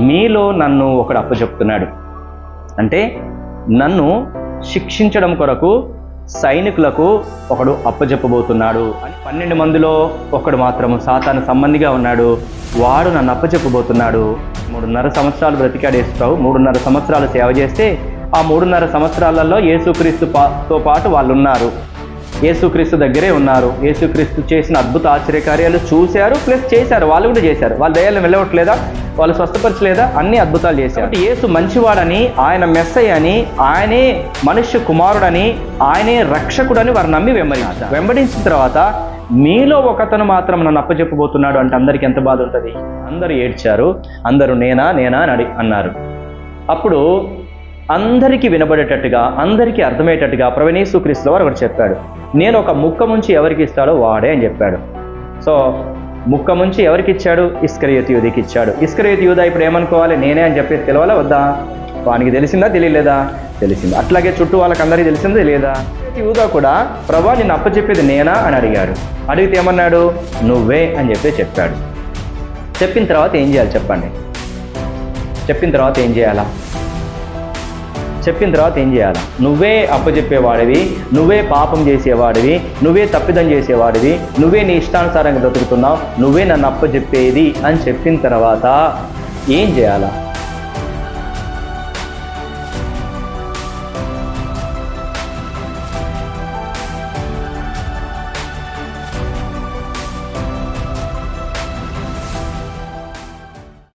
మీలో నన్ను ఒకడు అప్పచెప్తున్నాడు. అంటే నన్ను శిక్షించడం కొరకు సైనికులకు ఒకడు అప్పచెప్పబోతున్నాడు. అని పన్నెండు మందిలో ఒకడు మాత్రం సాతాను సంబంధిగా ఉన్నాడు. వాడు నన్ను అప్పచెప్పబోతున్నాడు. మూడున్నర సంవత్సరాలు బ్రతికాడు యేసుప్రభు. మూడున్నర సంవత్సరాలు సేవ చేస్తే ఆ మూడున్నర సంవత్సరాలలో యేసుక్రీస్తు పాతో పాటు వాళ్ళు ఉన్నారు యేసుక్రీస్తు దగ్గరే ఉన్నారు. యేసుక్రీస్తు చేసిన అద్భుత ఆశ్చర్యకార్యాలు చూశారు ప్లస్ చేశారు. వాళ్ళు కూడా చేశారు. వాళ్ళ దయ్యాలను వెళ్ళవట్లేదా వాళ్ళు స్వస్థపరచలేదా? అన్ని అద్భుతాలు చేశారు. కాబట్టి యేసు మంచివాడని ఆయన మెస్సయ్య అని ఆయనే మనుష్య కుమారుడని ఆయనే రక్షకుడని వారు నమ్మి వెంబడించారు. వెంబడించిన తర్వాత మీలో ఒకతను మాత్రం నన్ను అప్పచెప్పబోతున్నాడు అంటే అందరికి ఎంత బాధ ఉంటుంది? అందరూ ఏడ్చారు. అందరూ నేనా నేనా అని అడి అన్నారు. అప్పుడు అందరికీ వినబడేటట్టుగా అందరికీ అర్థమయ్యేటట్టుగా ప్రవణేశు క్రీస్తుల వారు ఒకటి చెప్పాడు. నేను ఒక ముక్క ముంచి ఎవరికి ఇస్తాడో వాడే అని చెప్పాడు. సో ముక్క ముంచి ఎవరికి ఇచ్చాడు? ఇస్కరియత్ యూదికి ఇచ్చాడు. ఇస్కరియత్ యూదా ఇప్పుడు ఏమనుకోవాలి? నేనే అని చెప్పేసి తెలవాలా? వద్దా? వానికి తెలిసిందా? తెలియలేదా? తెలిసింది. అట్లాగే చుట్టూ వాళ్ళకందరికీ తెలిసిందా? తెలియదా? యూదా కూడా ప్రభా నిన్ను అప్పచెప్పేది నేనా? అని అడిగాడు. అడిగితే ఏమన్నాడు? నువ్వే అని చెప్పి చెప్పాడు. చెప్పిన తర్వాత ఏం చేయాలి? చెప్పండి. చెప్పిన తర్వాత ఏం చేయాలా? చెప్పిన తర్వాత ఏం చేయాలి? నువ్వే అప్పచెప్పేవాడివి నువ్వే పాపం చేసేవాడివి నువ్వే తప్పిదం చేసేవాడివి నువ్వే నీ ఇష్టానుసారంగా బ్రతుకుతున్నావు నువ్వే నన్ను అప్పచెప్పేది అని చెప్పిన తర్వాత ఏం చేయాలా?